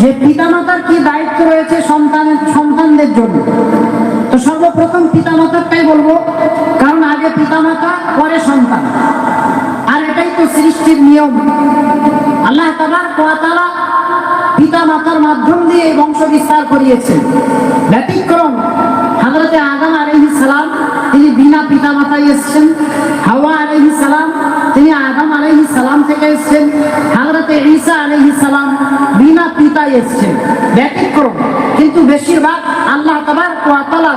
যে পিতামাতার কি দায়িত্ব রয়েছে সন্তানের সন্তানদের জন্য? তো সর্বপ্রথম পিতামাতারটাই বলব, কারণ আগে পিতামাতা, পরে সন্তান। আর এটাই তো সৃষ্টির নিয়ম। আল্লাহ তাবার কোয়াতালা পিতা মাতার মাধ্যম দিয়ে বংশ বিস্তার করিয়েছেন। ব্যতিক্রম হাজরতে আদম আলহি সালাম তিনি বিনা পিতা মাতায় এসছেন। হাওয়া আলহি সালাম, তিনি আদম আলহি সালাম থেকে এসছেন। হাজরতে ঈসা আলহি সালাম বিনা পিতায় এসছেন। ব্যতিক্রম। কিন্তু বেশিরভাগ আল্লাহ তাবার কোয়াতালা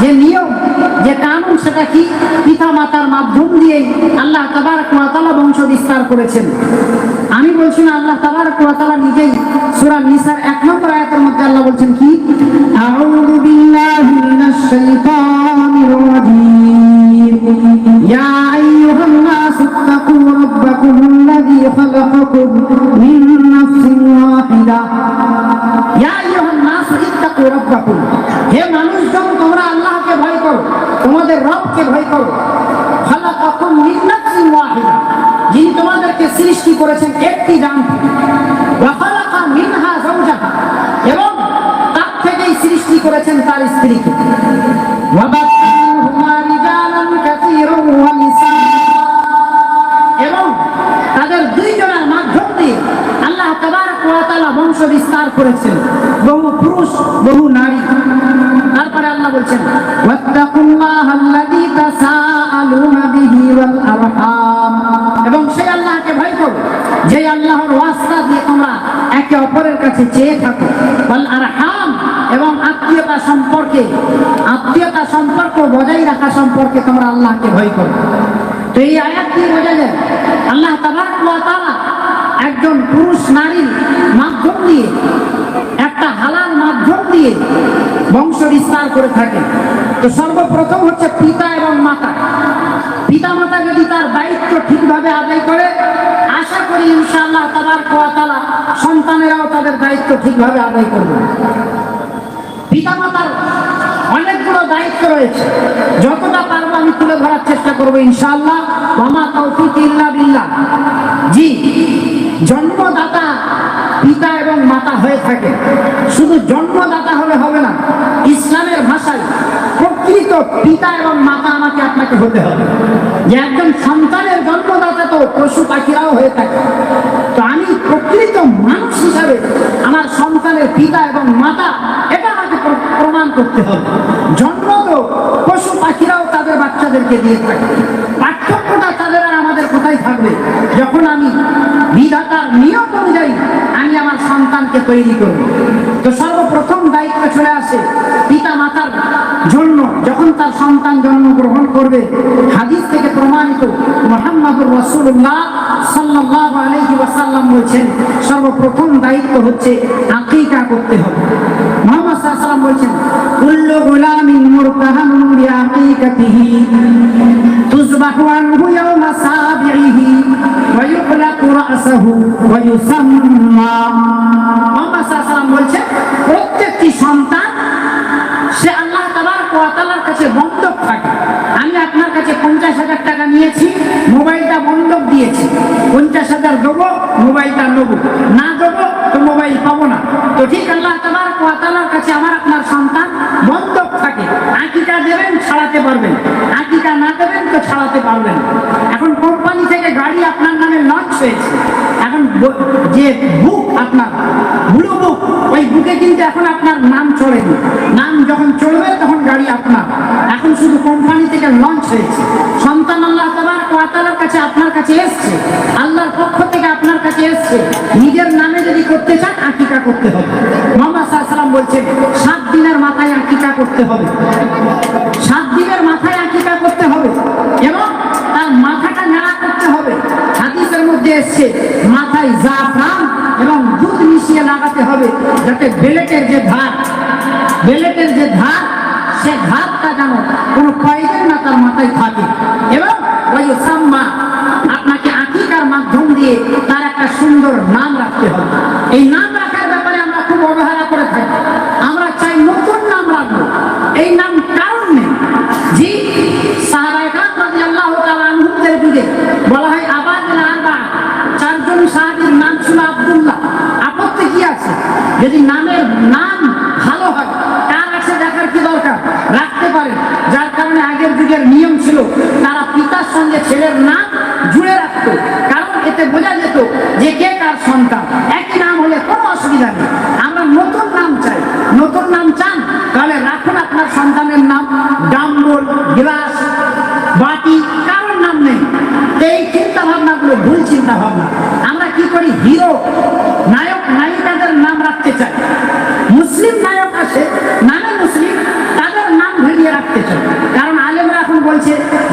যে নিয়ম, যে কানুন, সেটা কি? পিতা মাতার মাধ্যম দিয়ে আল্লাহ তাবার কোয়াতালা বংশ বিস্তার করেছেন। আমি বলছি না আল্লাহ তাবার কোয়াতালা নিজেই সূরা নিসার এক নম্বর আয়াতের মধ্যে আল্লাহ বলছেন কি? আউযু সৃষ্টি করেছেন একটি জান। এবং তার থেকেই সৃষ্টি করেছেন তার স্ত্রীকে। এবং তাদের দুইজনের মাধ্যম দিয়ে আল্লাহ বংশ বিস্তার করেছেন। বহু পুরুষ, বহু নারী। তারপরে আল্লাহ বলছেন, ওয়াত্তাকুল্লাহাল্লাযী তাসাআলুনা বিহি ওয়াল এবং সেই আল্লাহকে ভয় করো যে আল্লাহর দিয়ে তোমরা একে অপরের কাছে চেয়ে থাকো। ওয়াল আরহাম এবং আত্মীয়তা সম্পর্কে, আত্মীয়তা সম্পর্ক বজায় রাখা সম্পর্কে তোমরা আল্লাহকে ভয় করো। তো এই বোঝা যায়, আল্লাহ তাবারক একজন পুরুষ নারীর মাধ্যম দিয়ে, একটা হালাল মাধ্যম দিয়ে বংশ বিস্তার করে থাকে। তো সর্বপ্রথম হচ্ছে পিতা এবং মাতা। পিতা মাতা যদি তার কোয়াতালা সন্তানেরাও তাদের দায়িত্ব ঠিকভাবে আদায় করবে। অনেকগুলো দায়িত্ব রয়েছে। যতটা পারব আমি তুলে ধরার চেষ্টা করব ইনশাআল্লাহ। মামা তৌফিক ইল্লা জি, জন্মদাতা পিতা এবং মাতা হয়ে থাকে। শুধু জন্মদাতা হলে হবে না, ইসলামের ভাষায় প্রকৃত পিতা এবং মাতা আমাকে আপনাকে হতে হবে। যে একজন সন্তানের জন্মদাতা তো পশু পাখিরাও হয়ে থাকে। তো আমি প্রকৃত মানুষ হিসাবে আমার সন্তানের পিতা এবং মাতা, এটা আমাকে প্রমাণ করতে হবে। জন্ম তো পশু পাখিরাও তাদের বাচ্চাদেরকে দিয়ে থাকে। পার্থক্যটা তাদের আর আমাদের কোথায় থাকবে? যখন আমি বিধাতার নিয়ম অনুযায়ী আমি আমার সন্তানকে তৈরি করব। তো সর্বপ্রথম দায়িত্ব চলে আসে পিতা মাতার জন্য। তার সন্তান জন্মগ্রহণ করবে। হাদিস থেকে প্রমাণিত মোহাম্মদুর রসুল্লাহ সাল্লাহ আলহি ওয়াসাল্লাম বলছেন, সর্বপ্রথম দায়িত্ব হচ্ছে আকিকা করতে হবে। প্রত্যেকটি সন্তান আমি আপনার কাছে পঞ্চাশ হাজার টাকা নিয়েছি, মোবাইলটা বন্ধক দিয়েছি। পঞ্চাশ হাজার দেবো, মোবাইলটা নেব। না দেবো, তো মোবাইল পাবো না। তো ঠিক আল্লাহ তাবারক ওয়া কাছে আমার আপনার সন্তান বন্ধক থাকে। আকিকা দেবেন, ছাড়াতে পারবেন। আকিকা না দেবেন, তো ছাড়াতে পারবেন এখন কোম্পানি থেকে গাড়ি আপনার নামে লঞ্চ হয়েছে। এখন যে বুক আপনার ব্লু বুক ওই বুকে কিন্তু এখন আপনার নাম চড়েনি নাম যখন চলবে, তখন গাড়ি আপনার। শুধু কোম্পানি থেকে লঞ্চ হয়েছে। সন্তান আল্লাহ তাবার কোয়াতালার কাছে আপনার কাছে এসছে। আল্লাহর পক্ষ থেকে আপনার কাছে এসছে। নিজের নামে যদি করতে চান, আকিকা করতে হবে। মোহাম্মদ সাল্লাম বলছেন, সাত দিনের মাথায় আকিকা করতে হবে। সাত দিনের মাথায় আকিকা করতে হবে। এবং তার মাথাটা নাড়া করতে হবে। হাদিসের মধ্যে এসছে, মাথায় জাফরান এবং দুধ মিশিয়ে লাগাতে হবে, যাতে বেলেটের যে ধার বেলেটের যে ধার যদি নামের নাম ভালো হয়, তার আছে দেখার কি দরকার? রাখতে পারে। যার কারণে আগের যুগের নিয়ম ছিল, তারা পিতার সঙ্গে ছেলের নাম জুড়ে রাখতো। কারণ এতে বোঝা যেত যে কে কার সন্তান। একই নাম হলে কোনো অসুবিধা নেই। আমরা নতুন নাম চাই। নতুন নাম চান, তাহলে রাখুন আপনার সন্তানের নাম। ডাম্বল, গ্লাস, বাটি, কারোর নাম নেই। এই চিন্তা ভাবনাগুলো ভুল চিন্তা ভাবনা আমরা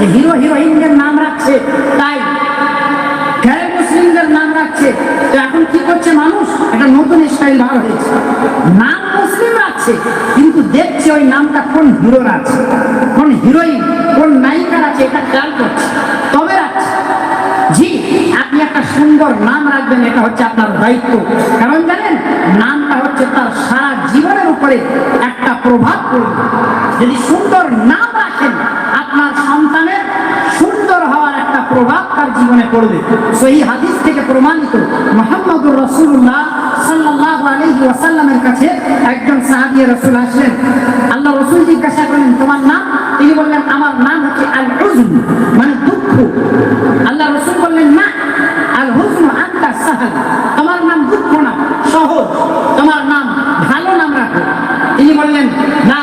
যে হিরো, হিরোইনদের নাম রাখছে, তাই। গ্যার মুসলিমদের নাম রাখছে? তো এখন কি করছে মানুষ? একটা নতুন স্টাইল বার হয়েছে। নাম মুসলিম রাখছে, কিন্তু দেখছে ওই নামটা কোন হিরোর আছে কোন হিরোইন, কোন নায়িকার আছে এটা খেয়াল করছে। তবে রাখছে। জি, আপনি একটা সুন্দর নাম রাখবেন, এটা হচ্ছে আপনার দায়িত্ব। কারণ জানেন, নামটা হচ্ছে তার সারা জীবনের উপরে একটা প্রভাব পড়বে। যদি সুন্দর নাম রাখেন জীবনে পড়বে। সেই হাদিস থেকে প্রমাণিত মোহাম্মদুর রসুল্লাহ কাছে একজন রসুল আসলেন। আল্লাহ রসুল জিজ্ঞাসা করলেন, তোমার নাম? তিনি বললেন, আমার নাম হচ্ছে আল মানে দুঃখ। আল্লাহ রসুল বললেন, না আল আন্তা সাহাল তোমার নাম দুঃখ না, সহজ, তোমার নাম ভালো নাম রাখো। তিনি বললেন না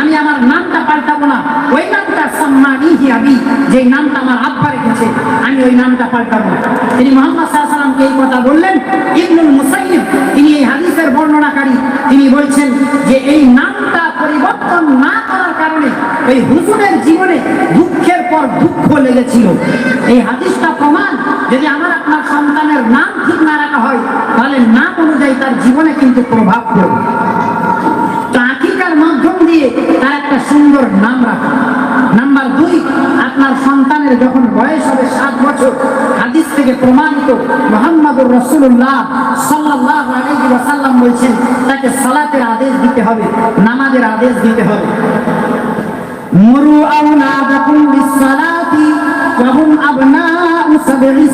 আমি আমার নামটা পাল্টাবো না। ওই নামটা সম্মানিহি আবি, যে নামটা আমার আমি ওই নামটা তিনি মোহাম্মদ এই কথা বললেন। ইবনুল তিনি এই হাদিসের বর্ণনাকারী। তিনি বলছেন যে এই নামটা পরিবর্তন না করার কারণে ওই হুজুরের জীবনে দুঃখের পর দুঃখ লেগেছিল। এই হাদিসটা প্রমাণ, যদি আমার আপনার সন্তানের নাম ঠিক না রাখা হয়, তাহলে নাম অনুযায়ী তার জীবনে কিন্তু প্রভাব পড়বে। তো মাধ্যম দিয়ে তার একটা সুন্দর নাম রাখা। নাম্বার দুই আপনার সন্তানের যখন বয়স হবে সাত বছর, হাদিস থেকে প্রমাণিত মোহাম্মদুর রসুল্লাহ সাল্লাহ আলাইহি বলছেন, তাকে সালাতের আদেশ দিতে হবে, নামাজের আদেশ দিতে হবে। মরু আওলাদাকুম বিসসালাতি ওয়া আবনা আবনাউ সাবঈ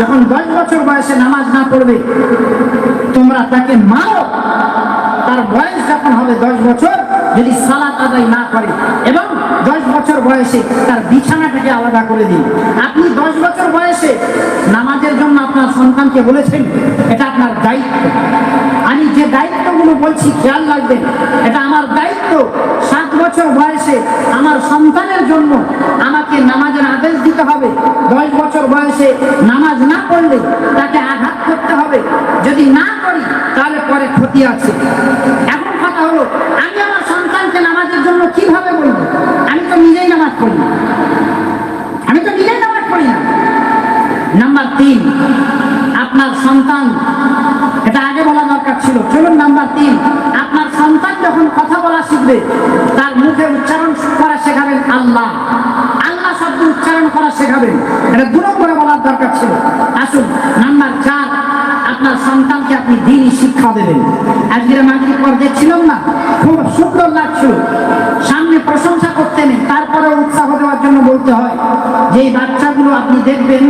যখন দশ বছর বয়সে নামাজ না পড়বে, তোমরা তাকে মারো। তার বয়স যখন হবে দশ বছর, যদি সালাত আদায় না করে, এবং দশ বছর বয়সে তার বিছানাটাকে আলাদা করে দিন। আপনি দশ বছর বয়সে নামাজের জন্য আপনার সন্তানকে বলেছেন, এটা আপনার দায়িত্ব। আমি যে দায়িত্বগুলো বলছি, খেয়াল রাখবেন, এটা আমার দায়িত্ব। বছর বয়সে আমার সন্তানের জন্য আমাকে নামাজের আদেশ দিতে হবে। দশ বছর বয়সে নামাজ না পড়লে তাকে আঘাত করতে হবে। যদি না করি, তাহলে পরে ক্ষতি আছে। এখন কথা হলো, আমি আমার সন্তানকে নামাজের জন্য কীভাবে বলব? আমি তো নিজেই নামাজ পড়ি আমি তো নিজেই নামাজ পড়ি না। নাম্বার তিন, আপনার সন্তান, এটা আগে বলা দরকার ছিল। চলুন নাম্বার তিন। শিখবে তার মুখে উচ্চারণ করা শেখাবেন আল্লাহ। আল্লাহ শব্দ উচ্চারণ করা শেখাবেন। এটা দু নম্বরে বলার দরকার ছিল। আসুন, নাম্বার চার, আপনার সন্তানকে আপনি দিনই শিক্ষা দেবেন। আজকের মাগরিব পর দেখছিলাম না, খুব সুন্দর লাগছিল সামনে প্রশংসা করতে নেই তারপরে উৎসাহ দেওয়ার জন্য বলতে হয় যে বাচ্চাগুলো আপনি দেখবেন,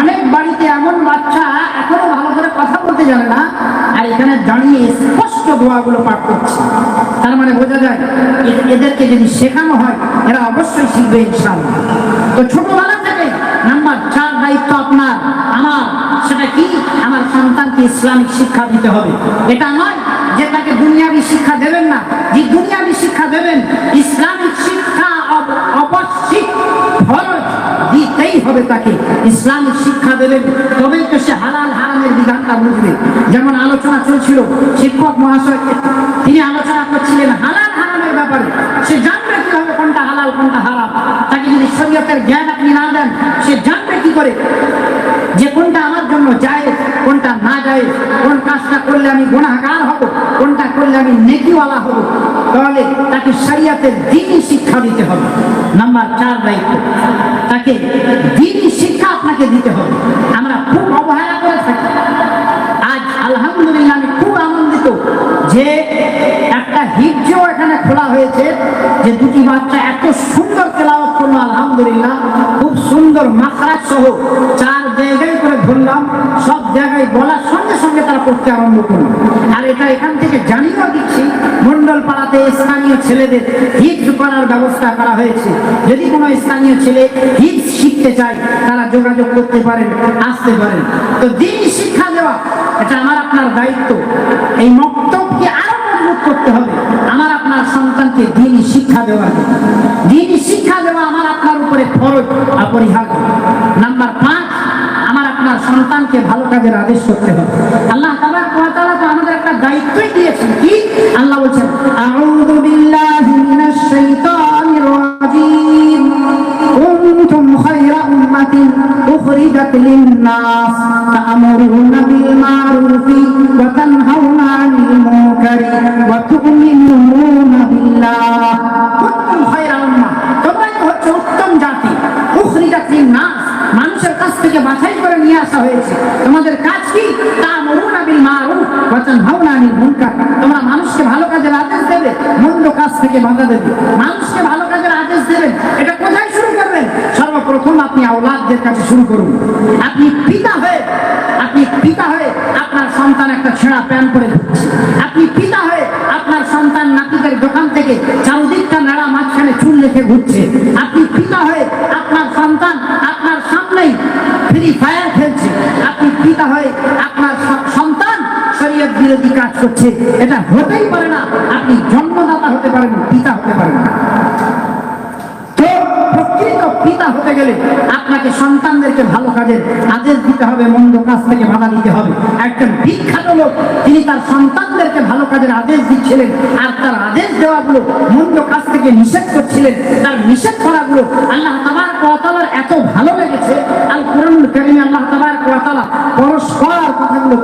অনেক বাড়িতে এমন বাচ্চা এখনও ভালো করে কথা বলতে জানে না আর এখানে দাঁড়িয়ে স্পষ্ট দোয়াগুলো পাঠ করছে। তার মানে বোঝা যায় এদেরকে যদি শেখানো হয়, এরা অবশ্যই শিখবে ইনশাআল্লাহ। তো ছোটবেলা থেকে নাম্বার চার দায়িত্ব আপনার, আমার, সেটা কি? আমার সন্তানকে ইসলামিক শিক্ষা দিতে হবে। এটা নয় যে তাকে দুনিয়াবি শিক্ষা দেবেন না। যে দুনিয়াবি শিক্ষা দেবেন, ইসলামিক শিক্ষা হবে তাকে ইসলাম শিক্ষা দেবেন। তবেই তো সে হালাল হারামের বিধানটা বুঝবে। যেমন আলোচনা চলছিল, শিক্ষক মহাশয়, তিনি আলোচনা করছিলেন হালাল হারামের ব্যাপারে। সে জানবে কীভাবে কোনটা হালাল, কোনটা হারাম। তাকে যদি শরীয়তের জ্ঞান আপনি না দেন, সে জানবে কি করে? যে কোনটা আমার জন্য জায়েজ কোনটা না জায়েজ কোন কাজটা করলে আমি গুণাহার হব, কোনটা করলে আমি নেকিওয়ালা হব, তাহলে তাকে শরিয়াতের দিনই শিক্ষা দিতে হবে। নাম্বার চার দায়িত্ব, তাকে দিনই শিক্ষা আপনাকে দিতে হবে। আমরা খুব অবহেলা করে থাকি। আজ আলহামদুলিল্লাহ আমি খুব আনন্দিত যে একটা হিজও এখানে খোলা হয়েছে, যে দুটি বাচ্চা এত সুন্দর তেলাওয়াত করল, আলহামদুলিল্লাহ। খুব সুন্দর মাখরাজ সহ চার জায়গায় ধরলাম সব জায়গায় বলার সঙ্গে সঙ্গে তারা পড়তে আরম্ভ করল। আর এটা এখান থেকে জানিয়েও দিচ্ছি মন্ডল পাড়াতে স্থানীয় ছেলেদের হিপস করার ব্যবস্থা করা হয়েছে। যদি কোনো স্থানীয় ছেলে হিপস শিখতে চায়, তারা যোগাযোগ করতে পারেন, আসতে পারেন। তো দিন শিক্ষা দেওয়া, এটা আমার আপনার দায়িত্ব। এই মক্তবকে আরও মজবুত করতে হবে। আমার আপনার সন্তানকে দিন শিক্ষা দেওয়া। দিন শিক্ষা দেওয়া আমার আপনার উপরে ফরজ, অপরিহার্য। নাম্বার পাঁচ সন্তানকে ভালো কাজের আদেশ করতে হবে। আল্লাহ তালা তো আমাদের একটা দায়িত্বই দিয়েছেন। কি? আল্লাহ বলছেন, আউযু বিল্লাহি মিনাশ শাইতানির রাজীম। বিল মা'রুফি ওয়া করে হয়েছে। তোমাদের কাজ কি? তা মরুনা বিল মারুফ ওয়া তানহাউনা আনিল মুনকার তোমরা মানুষকে ভালো কাজের আদেশ দেবে, মন্দ কাজ থেকে বাধা দেবে। মানুষকে ভালো কাজের আদেশ দেবেন, এটা কোথায় শুরু করবেন? সর্বপ্রথম আপনি আওলাদদের কাছে শুরু করুন। আপনি পিতা হয়ে, আপনি পিতা হয়ে আপনার সন্তান একটা ছেঁড়া প্যান্ট করে আপনি পিতা হয়ে আপনার সন্তান নাতিদের দোকান থেকে চারদিকটা নাড়া মাঝখানে চুল রেখে ঘুরছে। আপনি পিতা হয়ে আপনার সন্তান আপনার সামনেই ফ্রি ফায়ার খেলছে আপনি পিতা হয়ে আপনার স- সন্তান শরীয়ত বিরোধী কাজ করছে, এটা হতেই পারে না। আপনি জন্মদাতা হতে পারেন, পিতা হতে পারেন। আদেশ দিচ্ছিলেন, আর তার আদেশ কাজ থেকে নিষেধ করছিলেন। তার নিষেধ আল্লাহ এত ভালো লেগেছে। পরস্পর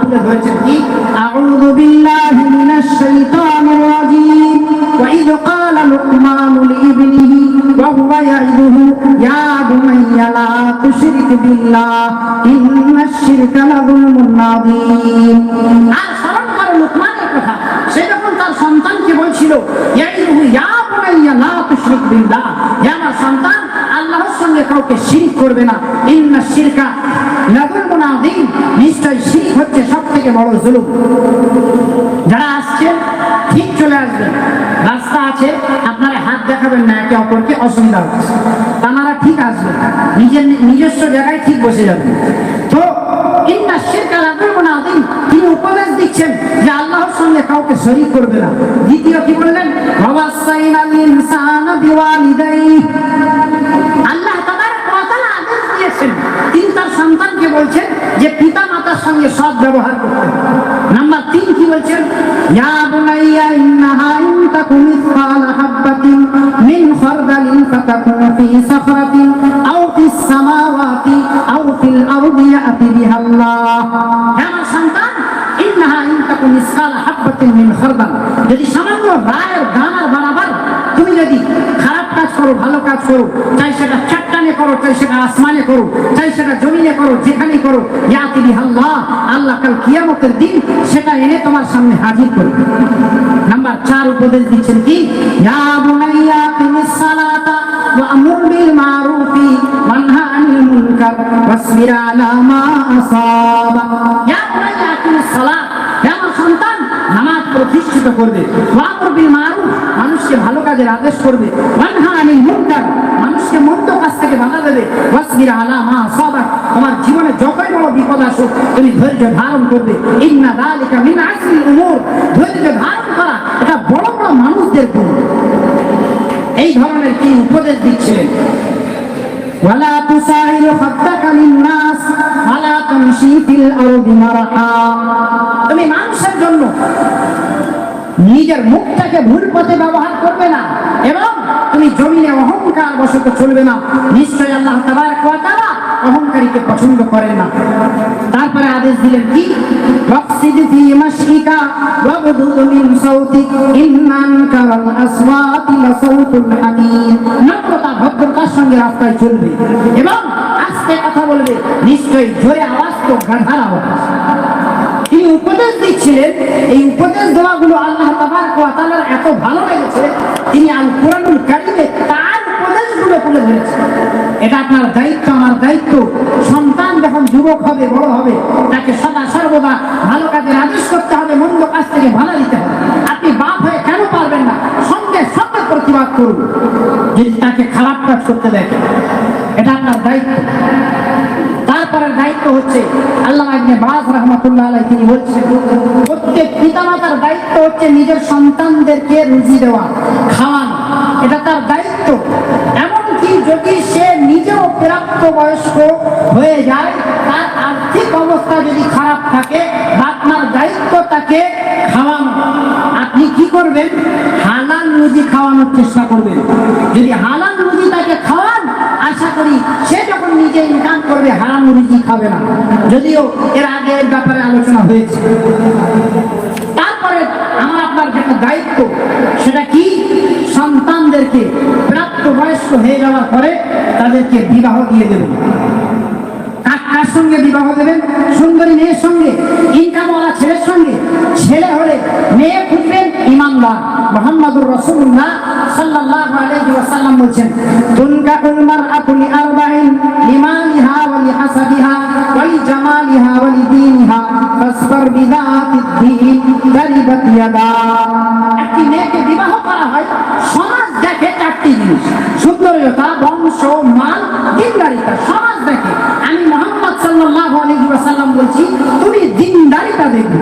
তুলে ধরেছেন কি? আউযু বিল্লাহি মিনাশ শাইতানির রাজীম। ওয়া ইয ক্বালা লুকমানু লিইবনিহি, ওয়া হুয়া ইয়াইদুহু ইয়া বুনাইয়া, লা তুশরিক বিল্লাহ ইন্নাশ শিরকা লাযুলমুন আযীম আর স্মরণ করো লুকমানের সন্তানকে বলছিল সন্তান আল্লাহর সঙ্গে কাউকে শিরিক করবে না। ইন্নাশ শিরকা নিশ্চয় শিরিক হচ্ছে বড় জুলুম। যারা আসছেন ঠিক চলে আসবেন রাস্তা আছে, আপনারা হাত দেখাবেন না অপরকে অসুবিধা হচ্ছে। ঠিক আসবেন নিজের নিজস্ব জায়গায় ঠিক বসে যাবেন তো, ইন্না শিরকা লাযুলমুন আযীম তিনি উপদেশ দিচ্ছেন যে আল্লাহর সঙ্গে কাউকে শরীক করবে না। দ্বিতীয় কি বললেন? ওয়াসাইনাল ইনসানা বিওয়ালিদাইহি। সঙ্গে সৎ ব্যবহার করতে হবে। নাম্বার তিন কি বলছেন? যদি সামান্য রায়ের দানার যদি খারাপ কাজ করো, ভালো কাজ করো, চাই সেটা চাট্টানে করো, চাই সেটা আসমানে করো, চাই সেটা জমিনে করো, যেখানে করো ইয়াতিবি আল্লাহ আল্লাহ কাল কিয়ামতের দিন সেটা এনে তোমার সামনে হাজির করবে। নাম্বার চার উপদেশ দিচ্ছেন কি? ইয়া ইয়া সালাত হে আমার সন্তান নামাজ প্রতিষ্ঠিত করবে। মানুষকে ভালো কাজের আদেশ করবে। মানুষকে মন্দ কাজ থেকে বাধা দেবে। আলা মা তোমার জীবনে যতই বড় বিপদ আসুক তুমি ধৈর্য ধারণ করবে। ইন্না যালিকা মিন ধৈর্য ধারণ করা এটা বড় বড় মানুষদের গুণ। এই ধরনের কি উপদেশ দিচ্ছিলেন? তুমি মানুষের জন্য নিজের মুখটাকে ভুল পথে ব্যবহার করবে না। এবং তুমি জমিনে অহংকার বশত চলবে না। নিশ্চয় আল্লাহ ওয়া তাআলা অহংকারীকে পছন্দ করেন না। তারপরে আদেশ দিলেন কি? ভদ্রতার সঙ্গে চলবে। এবং আস্তে বলবে। জোরে আওয়াজ তো গাধার উপদেশ দিচ্ছিলেন এই উপদেশ দেওয়াগুলো আল্লাহ তাআলার এত ভালো লেগেছে, তিনি আল কোরআনুল কারিমে তার উপদেশগুলো তুলে ধরেছেন। এটা আপনার দায়িত্ব, আমার দায়িত্ব। সন্তান যখন যুবক হবে, বড় হবে, তাকে সদা সর্বদা ভালো কাজের আদেশ করতে হবে, মন্দ কাজ থেকে ভালো দিতে হবে। আপনি বাপ হয়ে কেন পারবেন না? সঙ্গে সঙ্গে প্রতিবাদ করুন। যদি তাকে খারাপ কাজ করতে দেখেন, এটা আপনার দায়িত্ব। হচ্ছে আল্লাহ ইবনে বাজ রহমাতুল্লাহ তিনি বলছেন, প্রত্যেক পিতামাতার দায়িত্ব হচ্ছে নিজের সন্তানদেরকে রুজি দেওয়া এটা তার দায়িত্ব। এমনকি যদি সে নিজেও প্রাপ্ত বয়স্ক হয়ে যায়, তার আর্থিক অবস্থা যদি খারাপ থাকে আপনার দায়িত্ব তাকে খাওয়ানো। আপনি কি করবেন? হালাল রুজি খাওয়ানোর চেষ্টা করবেন। যদি হালাল রুজি তাকে খাওয়ান আশা করি সে যখন নিজে ইনকাম করবে হারাম রুজি খাবে না। যদিও এর আগে এর ব্যাপারে আলোচনা হয়েছে। তারপরে আমার আপনার যেটা দায়িত্ব, সেটা কি? সন্তানদেরকে প্রাপ্ত বয়স্ক হয়ে যাওয়ার পরে তাদেরকে বিবাহ দিয়ে দেবেন কার সঙ্গে বিবাহ দেবেন? সুন্দরী মেয়ের সঙ্গে ইনকামওয়ালা ছেলের সঙ্গে। ছেলে হলে মেয়ে খুঁজবেন ইমানদার, মোহাম্মদুর রসুল্লাহ। সাল্লাল্লাহু আলাইহি ওয়াসাল্লাম বলছেন তুনকাহুল মারআতু লিআরবাইন লিমালিহা ওয়া লিহাসাবিহা ওয়া লিজামালিহা ওয়া লিদীনিহা ফাসবার বিযাতিদ দীন গারিবাত ইয়াদা। একটি মেয়েকে বিবাহ করা হয়, সমাজ দেখে চারটি জিনিস। সুন্দরতা বংশ, মান, দিনদারিতা, সমাজ দেখে। আমি মোহাম্মদ সাল্লাল্লাহু আলাইহি ওয়াসাল্লাম বলছি, তুমি দিনদারিতা দেখবে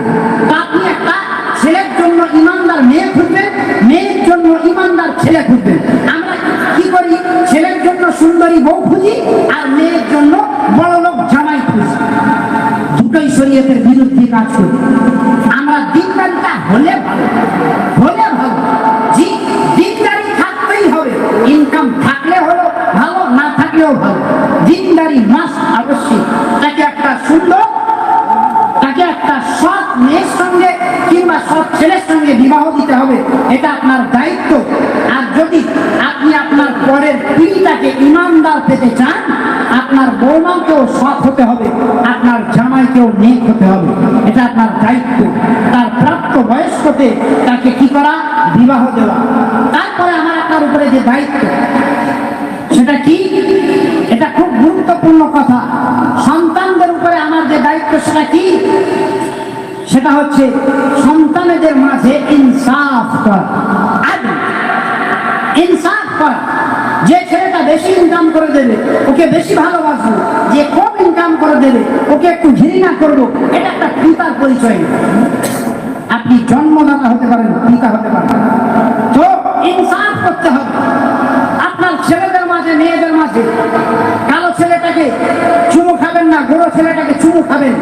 আপনি একটা ছেলের জন্য ইমানদার মেয়ে খুঁজবেন মেয়ের জন্য ইমানদার ছেলে খুঁজবেন আমরা কি করি ছেলের জন্য সুন্দরী বউ খুঁজি আর মেয়ের জন্য বড় লোক জামাই খুঁজি। দুটোই শরীয়তের বিরুদ্ধে কাজ করি। আমরা দিনদারিতা হলে ভালো হলে ভালো। জি, দিনদারি থাকতেই হবে ইনকাম থাকলে হলো ভালো, না থাকলেও ভালো। দিনদারি মাস অবশ্যই। তাকে একটা সুন্দর, তাকে একটা সৎ মেয়ের সঙ্গে কিংবা সৎ ছেলের সঙ্গে বিবাহ দিতে হবে, এটা আপনার দায়িত্ব আর যদি আপনি আপনার পরের পিড়িটাকে ইমানদার পেতে চান, আপনার বৌমাকেও সৎ হতে হবে, আপনার জামাইকেও নেক হতে হবে। এটা আপনার দায়িত্ব। তার প্রাপ্ত বয়স্কতে তাকে কি করা? বিবাহ দেওয়া। তারপরে আমার আপনার উপরে যে দায়িত্ব, সেটা কি? এটা খুব গুরুত্বপূর্ণ কথা। সন্তানদের উপরে আমার যে দায়িত্ব, সেটা কি? সেটা হচ্ছে সন্তানেদের মাঝে ইনসাফ করা। ইনসাফ করা। যে ছেলেটা বেশি ইনকাম করে দেবে, ওকে বেশি ভালোবাসবো। যে কম ইনকাম করে দেবে, ওকে একটু ঘৃণা করব। এটা একটা পিতার পরিচয়। আপনি জন্মদাতা হতে পারেন, পিতা হতে পারেন। তো ইনসাফ করতে হবে। আপনার ছেলেদের মাঝে, মেয়েদের মাঝে, কালো ছেলেটাকে চুমু খাবেন না, গোড়ো ছেলেটাকে চুমু খাবেন।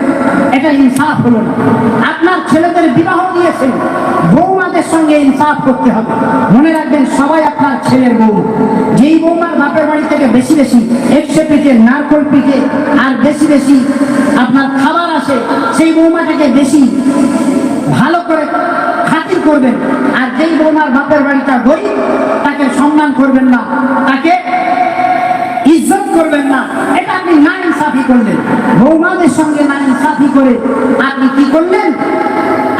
এটা ইনসাফ হলো না। আপনার ছেলেদের বিবাহ দিয়েছেন, বৌমাদের সঙ্গে ইনসাফ করতে হবে। মনে রাখবেন, সবাই আপনার ছেলের বউ। যেই বৌমার বাপের বাড়ি থেকে বেশি বেশি একশো পিঠে নারকল পিঠে আর বেশি বেশি আপনার খাবার আসে, সেই বৌমাটাকে বেশি ভালো করে খাতির করবেন। আর যেই বৌমার বাপের বাড়িটা গরিব, তাকে সম্মান করবেন না। তাকে ইজ্জত করবেন না। এটা আপনি না ইনসাফি করলেন। বৌমাদের সঙ্গে না ইনসাফি করে আপনি কি করলেন?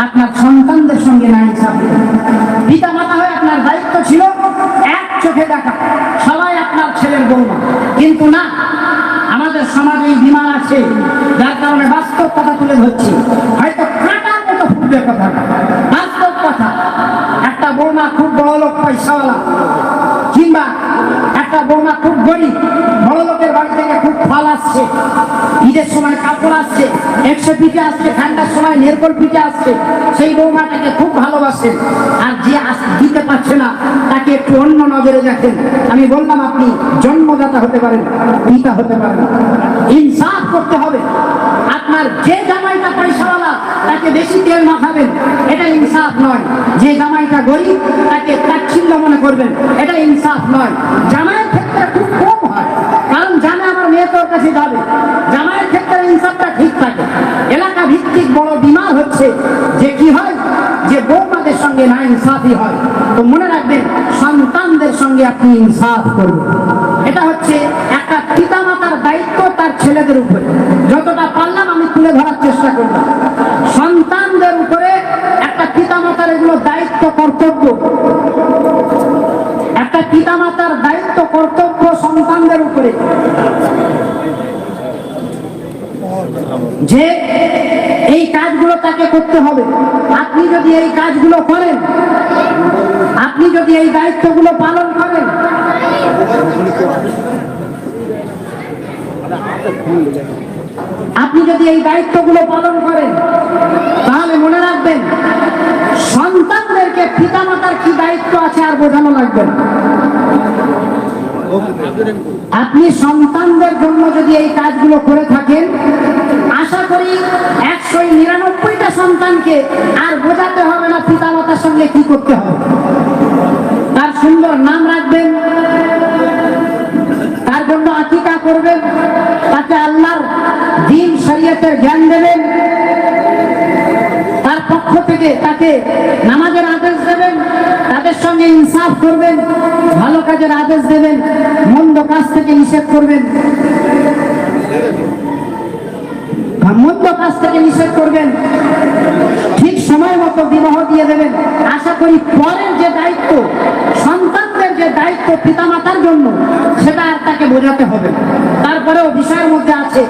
আপনার সন্তানদের সঙ্গে না ইনসাফি পিতা মাতা হয়ে আপনার দায়িত্ব ছিল এক চোখে দেখা। সবাই আপনার ছেলের বৌমা। কিন্তু না, আমাদের সমাজে বিমান আছে, যার কারণে বাস্তব কথা তুলে ধরছি। হয়তো কাটার মতো ফুটবে কথা বাস্তব কথা। একটা বৌমা খুব বড় লোক পয়সাওয়ালা, কিংবা একটা বৌমা খুব গরিব বড় লোকের বাড়ি থেকে খুব ফল আসছে ঈদের সময় কাপড় আসছে, একশো পিঠে আসছে, ঠান্ডার সময় নেরকল পিঠে আসছে। সেই বৌমাটাকে খুব ভালোবাসেন। আর যে দিতে পারছে না, তাকে একটু অন্য নজরে দেখেন। আমি বললাম, আপনি জন্মদাতা হতে পারেন, পিতা হতে পারেন। ইনসাফ করতে হবে। আপনার যে জামাইটা পয়সাওয়ালা, তাকে বেশি তেল মাখাবেন, এটা ইনসাফ নয়। যে জামাইটা গরিব, তাকে তাচ্ছিল্য মনে করবেন, এটা ইনসাফ নয়। জামাইয়ের ক্ষেত্রে খুব কম হয়। কারণ জানে আমার মেয়ে তোর কাছে যাবে। জামাইয়ের ভিত্তিক বড় বিমার হচ্ছে যে কি হয়? যে বৌমাদের সঙ্গে না ইনসাফি হয়। তো মনে রাখবেন, সন্তানদের সঙ্গে আপনি ইনসাফ করবেন। এটা হচ্ছে একটা পিতামাতার দায়িত্ব তার ছেলেদের উপরে। যতটা পারলাম আমি তুলে ধরার চেষ্টা করলাম। সন্তানদের উপরে একটা পিতামাতার এগুলো দায়িত্ব কর্তব্য। একটা পিতামাতার দায়িত্ব কর্তব্য সন্তানদের উপরে। যে এই কাজগুলো তাকে করতে হবে আপনি যদি এই কাজগুলো করেন, আপনি যদি এই দায়িত্বগুলো পালন করেন, আপনি যদি এই দায়িত্বগুলো পালন করেন, তাহলে মনে রাখবেন, সন্তানদেরকে পিতামাতার কি দায়িত্ব আছে আর বোঝানো লাগবে না। আপনি সন্তানদের জন্য যদি এই কাজগুলো করে থাকেন, আশা করি একশো নিরানব্বইটা সন্তানকে আর বোঝাতে হবে না পিতামাতার সঙ্গে কি করতে হবে। তার সুন্দর নাম রাখবেন, তার জন্য আকিকা করবেন তাকে আল্লাহর দিন শরীয়তের জ্ঞান দেবেন। তার পক্ষ থেকে তাকে নামাজের আদেশ সঙ্গে ইনসাফ করবেন, ভালো কাজের আদেশ দেবেন, মন্দ কাজ থেকে নিষেধ করবেন মন্দ কাজ থেকে নিষেধ করবেন, ঠিক সময় মতো বিবাহ দিয়ে দেবেন আশা করি পরের যে দায়িত্ব, সন্তানদের যে দায়িত্ব পিতামাতার জন্য, সেটা আর তাকে বোঝাতে হবে। তারপরেও বিষয়ের মধ্যে আছে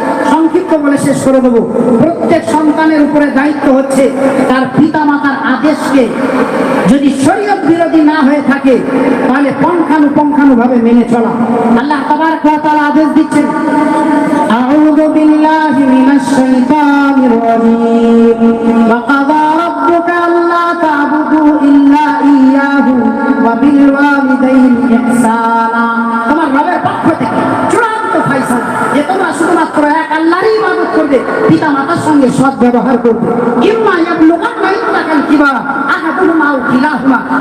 শেষ করে দেবো প্রত্যেক সন্তানের উপরে দায়িত্ব হচ্ছে তার পিতামাতার আদেশকে যদি শরীয়ত বিরোধী না হয়ে থাকে তাহলে পঙ্খানুপঙ্খানু ভাবে মেনে চলা আল্লাহ তাবার তারা আদেশ দিচ্ছেন أعوذ بالله من الشيطان الرجيم وقضى ربك ألا تعبدوا إلا إياه وبالوالدين إحسانا করবে পিতা মাতার সঙ্গে সৎ ব্যবহার করবে।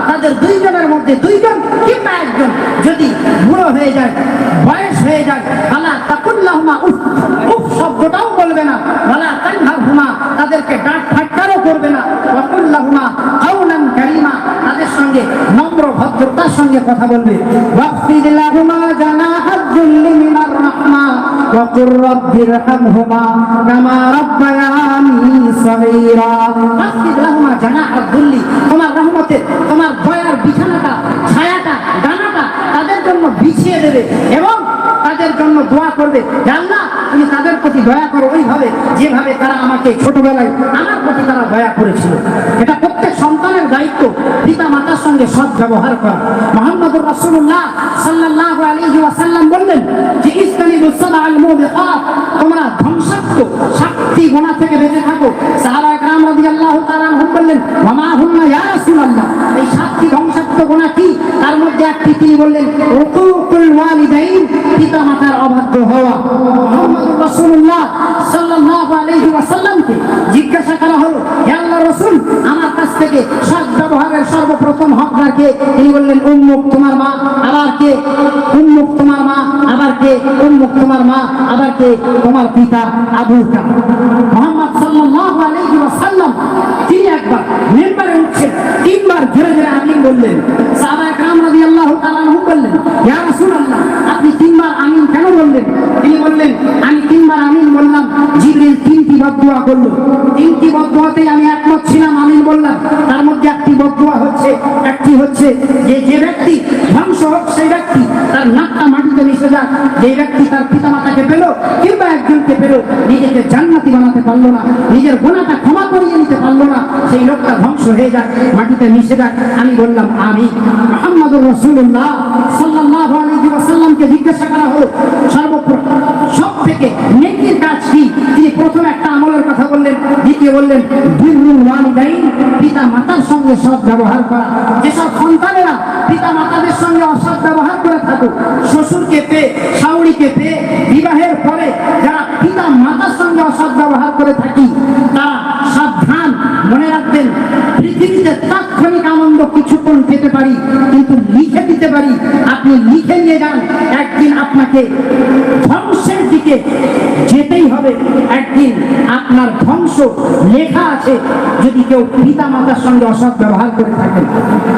তাদের দুইজনের মধ্যে দুইজন কিংবা একজন যদি বুড়ো হয়ে যায়, বয়স হয়ে যায় আলা তাকুল্লাহুমা উফ শব্দটাও বলবে না। ওয়ালা তানহারহুমা তাদেরকে ডাক ঠাট্টারও করবে না। ওয়াকুল্লাহুমা কাউলান কারীমা। তাদের সঙ্গে নম্র ভদ্রতার সঙ্গে কথা বলবে। ওয়াকফির وقل رب ارحمهما كما ربياني صغيرا واخفض لهما جناح الذل তোমার রহমতের তোমার দয়ার বিছানাটা ছায়াটা ডানাটা তাদের জন্য বিছিয়ে দেবে এবং তাদের জন্য দোয়া করবে যে আল্লাহ তুমি তাদের প্রতি দয়া করো ওইভাবে যেভাবে তারা আমাকে ছোটবেলায় আমার প্রতি তারা দয়া করেছিল এটা প্রত্যেক সন্তানের দায়িত্ব পিতা মাতার সঙ্গে সৎ ব্যবহার করা মোহাম্মদ রাসূলুল্লাহ সাল্লাল্লাহু আলাইহি ওয়াসাল্লাম বললেন যে ইসলামী মুসাদা আল মুবিকাত তোমরা ধ্বংসাত্মক শক্তি গোনা থেকে বেঁচে থাকো। সাহাবা একরাম রাদিয়াল্লাহু তাআলা আনহুম বললেন এই সাতটি ধ্বংসাত্মক গোনা কি? তার মধ্যে একটি বললেন, উকুকুল ওয়ালিদাইন পিতা মাতার অবাধ্য হওয়া। মুহাম্মদ রাসূলুল্লাহ সাল্লাল্লাহু আলাইহি ওয়াসাল্লামকে জিজ্ঞাসা করা হলো, হে আল্লাহ রাসূল, আমার কাছ থেকে সৎ ব্যবহারের সর্বপ্রথম হকদার কে? তিনি বললেন, উম্মুক তোমার মা, আবার কে উম্মুক তোমার মা আবার কে উম্মুক তোমার মা, আবার কে? তোমার পিতা আবু ওয়াসাল্লাম তিনি একবার মেম্বারে উঠছেন তিনবার ধীরে ধীরে আমিন বললেন। আমি তিনবার আমিন আমি বললাম। তার মধ্যে একটি বদদুয়া হচ্ছে, একটি হচ্ছে যে যে ব্যক্তি ধ্বংস হোক, সেই ব্যক্তি তার নাকটা মাটিতে মিশে যে ব্যক্তি তার পিতা মাতাকে পেল, কিংবা একজনকে পেল, নিজেকে জান্নাতি বানাতে পারল না, নিজের গোনাটা ক্ষমা করিয়ে নিতে পারল না, সেই লোকটা ধ্বংস হয়ে যাক মাটিতে মিশে যাক আমি বললাম, আমি মোহাম্মদুর রসুল্লাহ সাল্লাল্লাহু আলাইহি ওয়াসাল্লামকে জিজ্ঞাসা করা হলো, সর্বপ্রথম সব থেকে নেকির কাজ কি? তিনি প্রথম একটা আমলের কথা বললেন, দ্বিতীয় বললেন পিতা মাতার সঙ্গে সৎ ব্যবহার করা। যেসব সন্তানেরা পিতা মাতাদের সঙ্গে শ্বশুরকে পেয়ে শাউরিকে পেয়ে বিবাহের পরে যারা পিতা মাতার সঙ্গে অসৎ ব্যবহার করে থাকি, তারা সাবধান মনে রাখবেন, পৃথিবীতে তাৎক্ষণিক আনন্দ কিছুক্ষণ পেতে পারি, কিন্তু লিখে দিতে পারি। আপনি লিখে নিয়ে যান, একদিন আপনাকে ধ্বংসের দিকে যেতেই হবে। একদিন আপনার ধ্বংস লেখা আছে, যদি কেউ পিতা মাতার সঙ্গে অসৎ ব্যবহার করে থাকেন।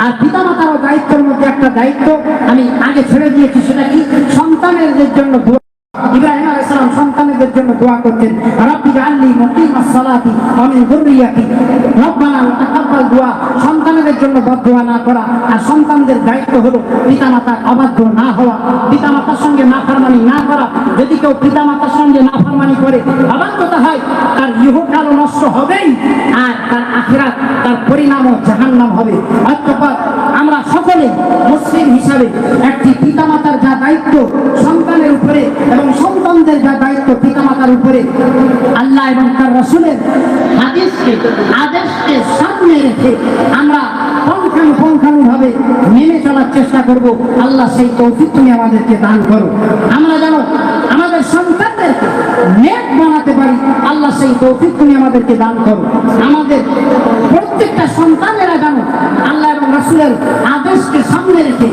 আর পিতা মাতারও দায়িত্বের একটা দায়িত্ব, আমি আগে ছেড়ে দিয়েছি সেটা কি? সন্তানের জন্য আর সন্তানদের দায়িত্ব হলো পিতামাতার সঙ্গে না যদি কেউ নাফরমানি করে, অবাধ্যতা হয়, তার ইহকালও নষ্ট হবেই। আর তার আখিরাত, তার পরিণামও জাহান্নাম হবে। অতঃপর সকলে মুসলিম হিসাবে একটি পিতামাতার যা দায়িত্ব সন্তানের উপরে এবং সন্তানদের যা দায়িত্ব পিতামাতার উপরে, আল্লাহ এবং তার রসুলের হাদিসকে, আদেশকে সামনে রেখে আমরা পঙ্খানু পঙ্খানু মেনে চলার চেষ্টা করব। আল্লাহ সেই তৌফিক তুমি আমাদেরকে দান করো। আমরা যেন আমাদের সন্তানদেরকে নেক বানাতে পারি, আল্লাহ সেই তৌফিক তুমি আমাদেরকে দান করো। আমাদের প্রত্যেকটা সন্তানেরা জানো রাসূলের আদেশকে সামনে রেখে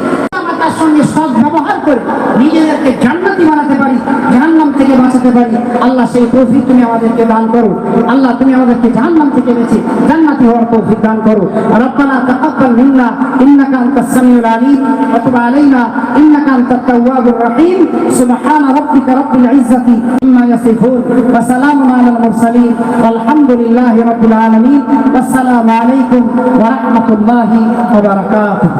মাতার সঙ্গে সদ্ব্যবহার ব্যবহার করে নিজেদেরকে জান্নাতি বানাতে বাঁচাতে পারি, আল্লাহ সেই তৌফিক তুমি আমাদেরকে দান করো। আল্লাহ তুমি আমাদেরকে জাহান্নাম থেকে বেঁচে জান্নাতি হওয়ার তৌফিক দান করো। রব্বানা তাকাব্বাল মিন্না, ইন্নাকা আনতাস সামিউল আলিম, ওয়া তুব আলাইনা, ইন্নাকা আনতাত তাওয়াবুর রহিম। সুবহান রাব্বিকা রাব্বিল ইজ্জাতি আম্মা ইয়াসিফুন। ওয়া সালামুন আলাল মুরসালিন। walhamdulillahi rabbil alamin wassalamu আলাইকুম ওয়া রাহমাতুল্লাহি ওয়া বারাকাতুহু।